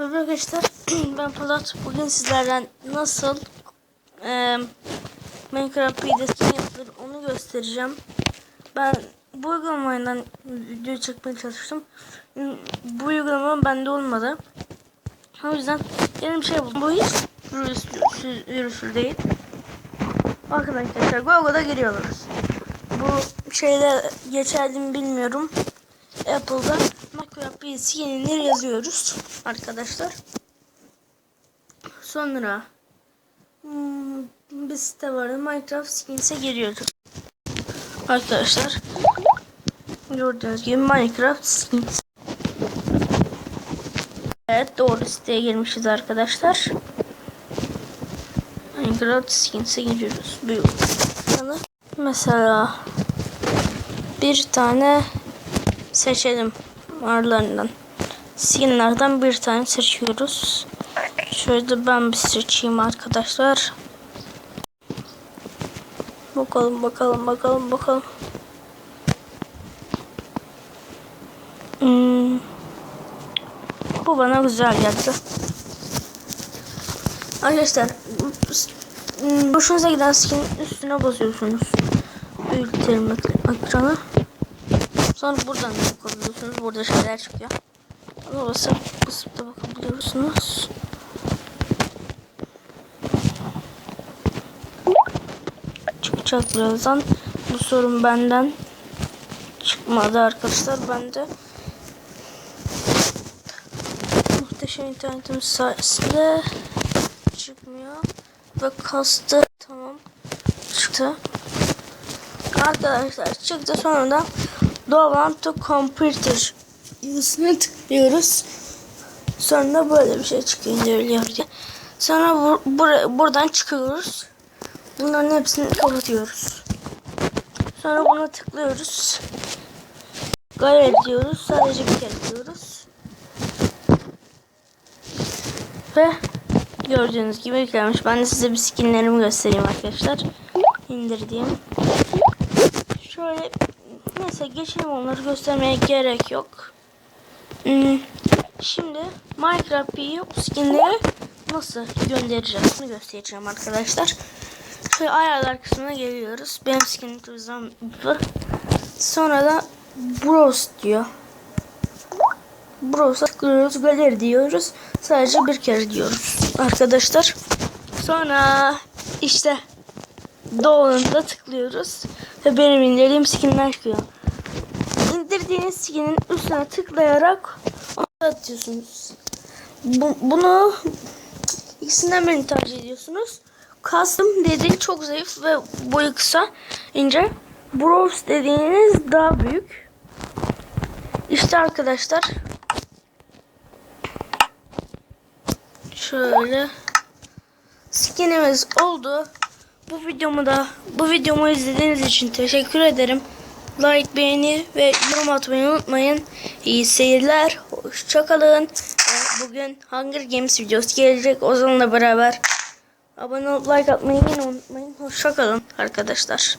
Merhaba arkadaşlar ben Polat. Bugün sizlerden nasıl e, Minecraft PD'de skin yapılır onu göstereceğim. Ben bu uygulamayla video çekmeye çalıştım bu uygulama bende olmadı. O yüzden yeni bir şey buldum. Bu hiç virüslü değil. Bakın arkadaşlar Google'a giriyoruz. Bu şeyde geçerli mi bilmiyorum Apple'da Minecraft bir yenilir yazıyoruz arkadaşlar. Sonra hmm, bir site var. Minecraft Skins'e giriyoruz. Arkadaşlar gördüğünüz gibi Minecraft Skins. Evet doğru siteye girmişiz arkadaşlar. Minecraft Skins'e giriyoruz. Buyurun. Mesela bir tane seçelim aralarından. Skinlerden bir tane seçiyoruz. Şöyle ben bir seçeyim arkadaşlar. Bakalım bakalım bakalım bakalım. Hmm. Bu bana güzel geldi. Arkadaşlar hmm, hoşunuza giden skin üstüne basıyorsunuz. Büyütelim ekranı. Sonra buradan da bakabiliyorsunuz. Burada şeyler çıkıyor. Ama basıp basıp da bakabiliyorsunuz. Çıkacak birazdan. Bu sorun benden çıkmadı arkadaşlar. Bende muhteşem internetim sayesinde çıkmıyor. Ve kastı tamam çıktı. Arkadaşlar çıktı sonra Download to Computer yazısına tıklıyoruz. Sonra böyle bir şey çıkıyor indiriliyor diye. Sonra bur bur buradan çıkıyoruz. Bunların hepsini kapatıyoruz. Sonra buna tıklıyoruz. Galeri diyoruz. Sadece bir kere diyoruz. Ve gördüğünüz gibi yüklenmiş. Ben de size bir skinlerimi göstereyim arkadaşlar. İndirdiğim. Şöyle Neyse geçelim onları göstermeye gerek yok. Hmm, şimdi Minecraft P'yi o skinleri nasıl göndereceğiz göstereceğim arkadaşlar. Şöyle ayarlar kısmına geliyoruz. Benim skinim turizm. Sonra da Browse diyor. Browse'a tıklıyoruz. Galeri diyoruz. Sadece bir kere diyoruz arkadaşlar. Sonra işte Doğu'nda tıklıyoruz. Ve benim indirdiğim skinler çıkıyor. İndirdiğiniz skinin üstüne tıklayarak onu atıyorsunuz. Bu, bunu ikisinden birini tercih ediyorsunuz. Custom dediği çok zayıf ve boyu kısa, ince. Browse dediğiniz daha büyük. İşte arkadaşlar. Şöyle. Skinimiz oldu. Bu videomu da bu videomu izlediğiniz için teşekkür ederim. Like, beğeni ve yorum atmayı unutmayın. İyi seyirler. Hoşçakalın. Bugün Hunger Games videosu gelecek. Ozan'la beraber abone olup like atmayı yine unutmayın. Hoşçakalın arkadaşlar.